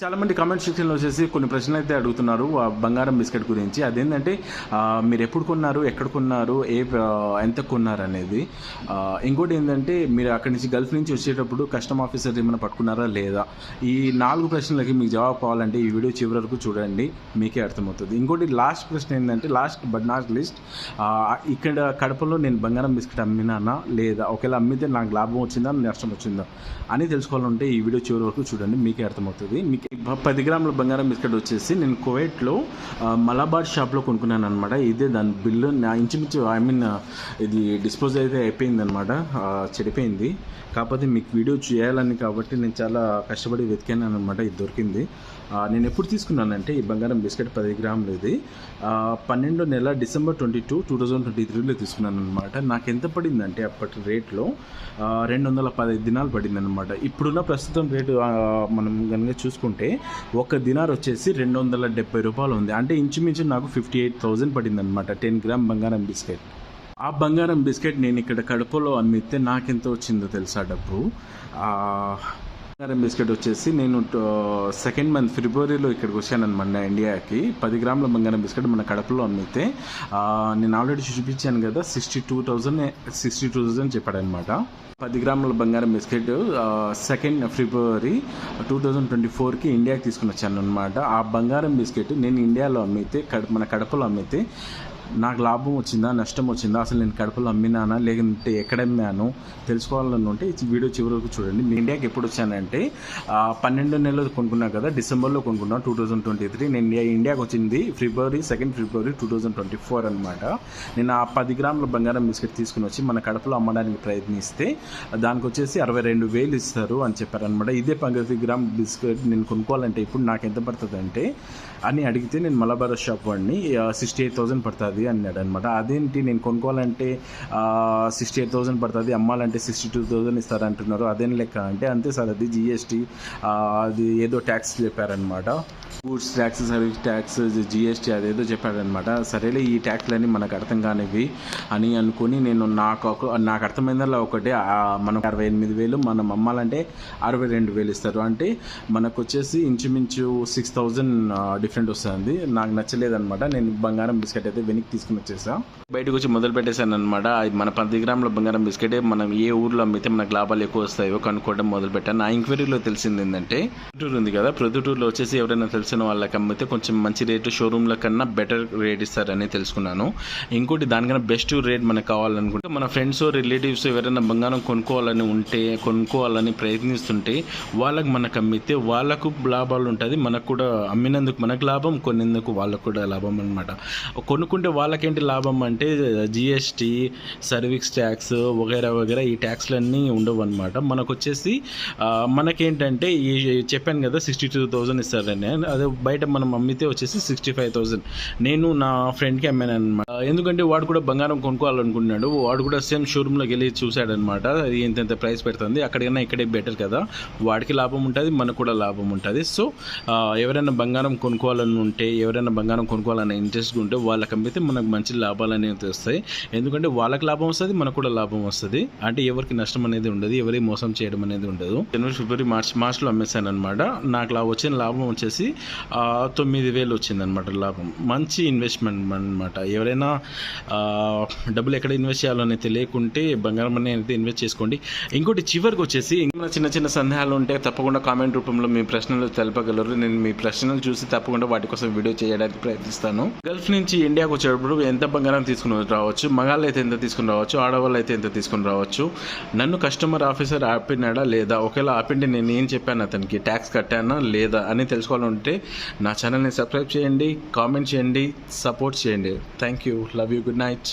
చాలా మంది కామెంట్ సెక్షన్లో వచ్చేసి కొన్ని ప్రశ్నలు అయితే అడుగుతున్నారు బంగారం బిస్కెట్ గురించి. అదేంటంటే మీరు ఎప్పుడు కొన్నారు ఎక్కడ కొన్నారు ఏ ఎంత కొన్నారు అనేది. ఇంకోటి ఏంటంటే మీరు అక్కడి నుంచి గల్ఫ్ నుంచి వచ్చేటప్పుడు కస్టమ్ ఆఫీసర్ ఏమైనా పట్టుకున్నారా లేదా? ఈ నాలుగు ప్రశ్నలకి మీకు జవాబు కావాలంటే ఈ వీడియో చివరి వరకు చూడండి మీకే అర్థమవుతుంది. ఇంకోటి లాస్ట్ ప్రశ్న ఏంటంటే లాస్ట్ బట్ నాట్ లిస్ట్ ఇక్కడ కడపలో నేను బంగారం బిస్కెట్ అమ్మినానా లేదా? ఒకవేళ అమ్మితే నాకు లాభం వచ్చిందా నష్టం వచ్చిందా అని తెలుసుకోవాలంటే ఈ వీడియో చివరి వరకు చూడండి మీకే అర్థమవుతుంది. మీకు పది గ్రాముల బంగారం బిస్కెట్ వచ్చేసి నేను కువైట్లో మలాబార్ మలబార్ షాప్లో కొనుక్కున్నాను అనమాట ఇదే దాని బిల్లు. నా ఇంచుమించు ఐ మీన్ ఇది డిస్పోజ్ అయితే అయిపోయింది అనమాట చెడిపోయింది. కాకపోతే మీకు వీడియో చేయాలని కాబట్టి నేను చాలా కష్టపడి వెతికాను అనమాట ఇది దొరికింది. నేను ఎప్పుడు తీసుకున్నానంటే ఈ బంగారం బిస్కెట్ పది గ్రాములు ఇది. పన్నెండు పన్నెండో నెల December twenty two two thousand twenty త్రీలో తీసుకున్నాను అనమాట నాకు ఎంత పడిందంటే అప్పటి రేట్లో రెండు వందల పదహైదు దినాలు పడింది అనమాట ఇప్పుడున్న ప్రస్తుతం రేటు మనం కనుక చూసుకుంటే అంటే ఒక దినార్ వచ్చేసి రెండు వందల డెబ్బై రూపాయలు ఉంది. అంటే ఇంచుమించు నాకు ఫిఫ్టీ ఎయిట్ థౌజండ్ పడింది అనమాట టెన్ గ్రామ్ బంగారం బిస్కెట్. ఆ బంగారం బిస్కెట్ నేను ఇక్కడ కడుపులో అమ్మితే నాకెంత వచ్చిందో తెలుసా డబ్బు? బంగారం బిస్కెట్ వచ్చేసి నేను సెకండ్ మంత్ ఫిబ్రవరిలో ఇక్కడికి వచ్చాను అనమాట ఇండియాకి పది గ్రాముల బంగారం బిస్కెట్ మన కడపలో అమ్మితే నేను ఆల్రెడీ చూపించాను కదా sixty two thousand sixty two thousand చెప్పాడనమాట. పది గ్రాముల బంగారం biscuit second February two thousand twenty ఫోర్కి ఇండియాకి తీసుకుని వచ్చాను అనమాట ఆ బంగారం బిస్కెట్ నేను ఇండియాలో అమ్మితే కడ మన కడపలో అమ్మితే నాకు లాభం వచ్చిందా నష్టం వచ్చిందా అసలు నేను కడపలో అమ్మినానా లేదంటే ఎక్కడ అమ్మాను తెలుసుకోవాలని ఉంటే వీడియో చివరి వరకు చూడండి. నేను ఇండియాకి ఎప్పుడు వచ్చానంటే పన్నెండు నెలలు కొనుక్కున్నా కదా డిసెంబర్లో కొనుక్కున్నా టూ థౌజండ్ ట్వంటీ త్రీ. నేను ఇండియా ఇండియాకి వచ్చింది February second February two thousand twenty four అనమాట నేను ఆ పది గ్రాముల బంగారం బిస్కెట్ తీసుకుని వచ్చి మన కడపలో అమ్మడానికి ప్రయత్నిస్తే దానికి వచ్చేసి అరవై రెండు వేలు ఇస్తారు అని చెప్పారనమాట ఇదే పది గ్రామ్ బిస్కెట్ నేను కొనుక్కోవాలంటే ఇప్పుడు నాకు ఎంత పడుతుంది అంటే అని అడిగితే నేను మలబార్ షాప్ వాడిని సిక్స్టీ ఎయిట్ థౌసండ్ పడుతుంది. అన్నాడు అనమాట అదేంటి నేను కొనుక్కోవాలంటే సిక్స్టీ ఎయిట్ థౌసండ్ పడుతుంది అమ్మాలంటే సిక్స్టీ టూ థౌసండ్ ఇస్తారు అంటున్నారు అదేం లెక్క అంటే అంతే సార్ అది జిఎస్టీ అది ఏదో ట్యాక్స్ చెప్పారనమాట. Goods tax service tax GST అదేదో చెప్పాడనమాట సరేలే ఈ ట్యాక్స్లన్నీ మనకు అర్థం కానివి అని అనుకుని నేను నాకు నాకు అర్థమైందల్లా ఒకటే మనకు అరవై ఎనిమిది వేలు మనం అమ్మాలంటే అరవై రెండు వేలు ఇస్తారు. అంటే మనకు వచ్చేసి ఇంచుమించు సిక్స్ థౌజండ్ డిఫరెంట్ వస్తుంది. నాకు నచ్చలేదనమాట. నేను బంగారం బిస్కెట్ అయితే వెనక్కి తీసుకుని వచ్చేసా? బయటకు వచ్చి మొదలు పెట్టేశాను అనమాట మన పది గ్రాముల బంగారం బిస్కెట్ మనం ఏ ఊర్లో అమ్మితే మనకు లాభాలు ఎక్కువ వస్తాయో కనుక్కోవడం మొదలు పెట్టాను నా ఎంక్వైరీలో తెలిసింది ఏంటంటే ప్రొద్దుటూరు ఉంది కదా ప్రొద్దుటూరులో వచ్చేసి ఎవరైనా తెలిసిన వాళ్ళకి అమ్మితే కొంచెం మంచి రేటు షోరూమ్ల కన్నా బెటర్ రేట్ ఇస్తారని తెలుసుకున్నాను. ఇంకోటి దానికన్నా బెస్ట్ రేట్ మనకు కావాలనుకుంటే మన ఫ్రెండ్స్ రిలేటివ్స్ ఎవరైనా బంగారం కొనుక్కోవాలని ఉంటే కొనుక్కోవాలని ప్రయత్నిస్తుంటే వాళ్ళకి మనకు అమ్మితే వాళ్ళకు లాభాలు ఉంటుంది. మనకు కూడా అమ్మినందుకు మనకు లాభం కొనేందుకు వాళ్ళకు కూడా లాభం అనమాట కొనుక్కుంటే వాళ్ళకేంటి లాభం అంటే జిఎస్టీ సర్వీస్ ట్యాక్స్ వగైరా వగైరా ఈ ట్యాక్స్లన్నీ ఉండవు అనమాట మనకు వచ్చేసి మనకేంటంటే ఈ చెప్పాను కదా సిక్స్టీ టూ థౌజండ్ ఇస్తారని. అదే బయట మనం అమ్మితే వచ్చేసి సిక్స్టీ ఫైవ్ థౌజండ్ నేను నా ఫ్రెండ్కి అమ్మాను అనమాట ఎందుకంటే వాడు కూడా బంగారం కొనుక్కోవాలనుకుంటున్నాడు. వాడు కూడా సేమ్ షోరూమ్లోకి వెళ్ళి చూశాడనమాట అది ఇంత ప్రైస్ పెడుతుంది. అక్కడికన్నా ఇక్కడే బెటర్ కదా. వాడికి లాభం ఉంటుంది మనకు కూడా లాభం ఉంటుంది. సో ఎవరైనా బంగారం కొనుక్కోవాలని ఉంటే ఎవరైనా బంగారం కొనుక్కోవాలనే ఇంట్రెస్ట్ ఉంటే వాళ్ళకి అమ్మితే మనకు మంచి లాభాలు అనేవి వస్తాయి ఎందుకంటే వాళ్ళకి లాభం వస్తుంది మనకు కూడా లాభం వస్తుంది. అంటే ఎవరికి నష్టం అనేది ఉండదు ఎవరి మోసం చేయడం అనేది ఉండదు. జనవరి ఫిబ్రవరి మార్చ్ మార్చ్లో అమ్మేశాను అనమాట నాకు లా వచ్చిన లాభం వచ్చేసి తొమ్మిది వేలు వచ్చింది అనమాట లాభం. మంచి ఇన్వెస్ట్మెంట్ అనమాట ఎవరైనా డబ్బులు ఎక్కడ ఇన్వెస్ట్ చేయాలని తెలియకుంటే బంగారం అనేది ఇన్వెస్ట్ చేసుకోండి. ఇంకోటి చివరికి వచ్చేసి ఇంకా చిన్న చిన్న సందేహాలు ఉంటే తప్పకుండా కామెంట్ రూపంలో మీ ప్రశ్నలు తెలపగలరు. నేను మీ ప్రశ్నలు చూసి తప్పకుండా వాటి కోసం వీడియో చేయడానికి ప్రయత్నిస్తాను. గల్ఫ్ నుంచి ఇండియాకి వచ్చేటప్పుడు ఎంత బంగారం తీసుకుని రావచ్చు మగాళ్ళు అయితే ఎంత తీసుకుని రావచ్చు ఆడవాళ్ళు అయితే ఎంత తీసుకుని రావచ్చు నన్ను కస్టమర్ ఆఫీసర్ ఆపినాడా లేదా ఒకవేళ ఆపిండి నేను ఏం చెప్పాను అతనికి ట్యాక్స్ కట్టానా లేదా అని తెలుసుకోవాలంటే నా ఛానల్ని సబ్స్క్రైబ్ చేయండి కామెంట్ చేయండి సపోర్ట్ చేయండి. Thank you love you good night